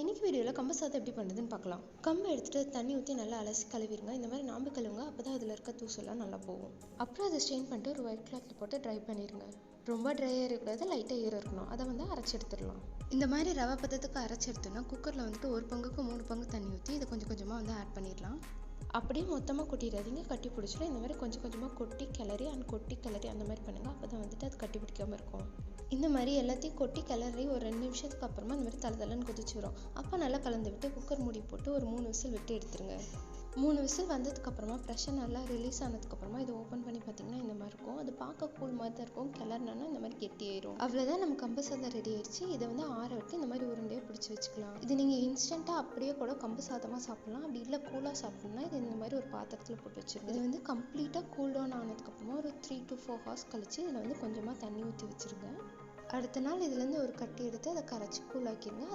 இன்னைக்கு வீடியோவில் கம்பு சாதம் எப்படி பண்ணுறதுன்னு பார்க்கலாம். கம்பு எடுத்துட்டு தண்ணி ஊற்றி நல்லா அலசி கழுவிடுங்க. இந்த மாதிரி நாம்பு கழுவுங்க. அப்போ தான் அதில் இருக்க தூசெல்லாம் நல்லா போகும். அப்புறம் அதை ஸ்ட்ரெயின் பண்ணிட்டு ஒரு ஒயிட் கிளாத்தில் போட்டு ட்ரை பண்ணிடுங்க ரொம்ப ட்ரையாக இருக்கக்கூடாது லைட்டாக ஈரம் இருக்கணும். அதை வந்து அரைச்சி எடுத்துடலாம். இந்த மாதிரி ரவை பதத்துக்கு அரைச்சி எடுத்தோன்னா குக்கரில் வந்துட்டு ஒரு பங்குக்கு மூணு பங்கு தண்ணி ஊற்றி இதை கொஞ்சம் கொஞ்சமாக வந்து ஆட் பண்ணிடலாம். அப்படியே மொத்தமாக கொட்டிடாதீங்க. கட்டி பிடிச்சிடும். இந்த மாதிரி கொஞ்சம் கொஞ்சமாக கொட்டி கிளறி அண்ட் கொட்டி கிளறி அந்த மாதிரி பண்ணுங்கள் அப்போ தான் வந்துட்டு அது கட்டி பிடிக்காமல் இருக்கும். இந்த மாதிரி எல்லாத்தையும் கொட்டி கிளறி ஒரு ரெண்டு நிமிஷத்துக்கு அப்புறமா இந்த மாதிரி தலை தலைன்னு கொதிச்சு வரும். அப்போ நல்லா கலந்து விட்டு குக்கர் மூடி போட்டு ஒரு மூணு விசில் விட்டு எடுத்துருங்க. மூணு விசில் வந்ததுக்கப்புறமா ப்ரெஷர் நல்லா ரிலீஸ் ஆனதுக்கப்புறமா இதை ஓப்பன் பண்ணி பார்த்தீங்கன்னா இந்த மாதிரி இருக்கும். அது பார்க்க கூழ் மாதிரி தான் இருக்கும். கிளறினோன்னா இந்த மாதிரி கெட்டியாயிரும் அவ்வளோதான் நம்ம கம்பு சாதம் ரெடி ஆயிடுச்சு. இதை வந்து ஆற விட்டு இந்த மாதிரி உருண்டையாக பிடிச்சி வச்சுக்கலாம். இது நீங்கள் இன்ஸ்டண்ட்டாக அப்படியே கூட கம்பு சாதமாக சாப்பிட்லாம். அப்படி இல்லை கூலாக சாப்பிட்ணும்னா இது இந்த மாதிரி ஒரு பாத்திரத்தில் போட்டு வச்சிருங்க. இது வந்து கம்ப்ளீட்டாக கூல் டவுன் ஆனதுக்கப்புறமா ஒரு த்ரீ டு ஃபோர் ஹவர்ஸ் கழிச்சு இதில் வந்து கொஞ்சமாக தண்ணி ஊற்றி வச்சுருங்க. அடுத்த நாள் இதுலேருந்து ஒரு கட்டி எடுத்து அதை கரைச்சி கூலாக்கிடுங்க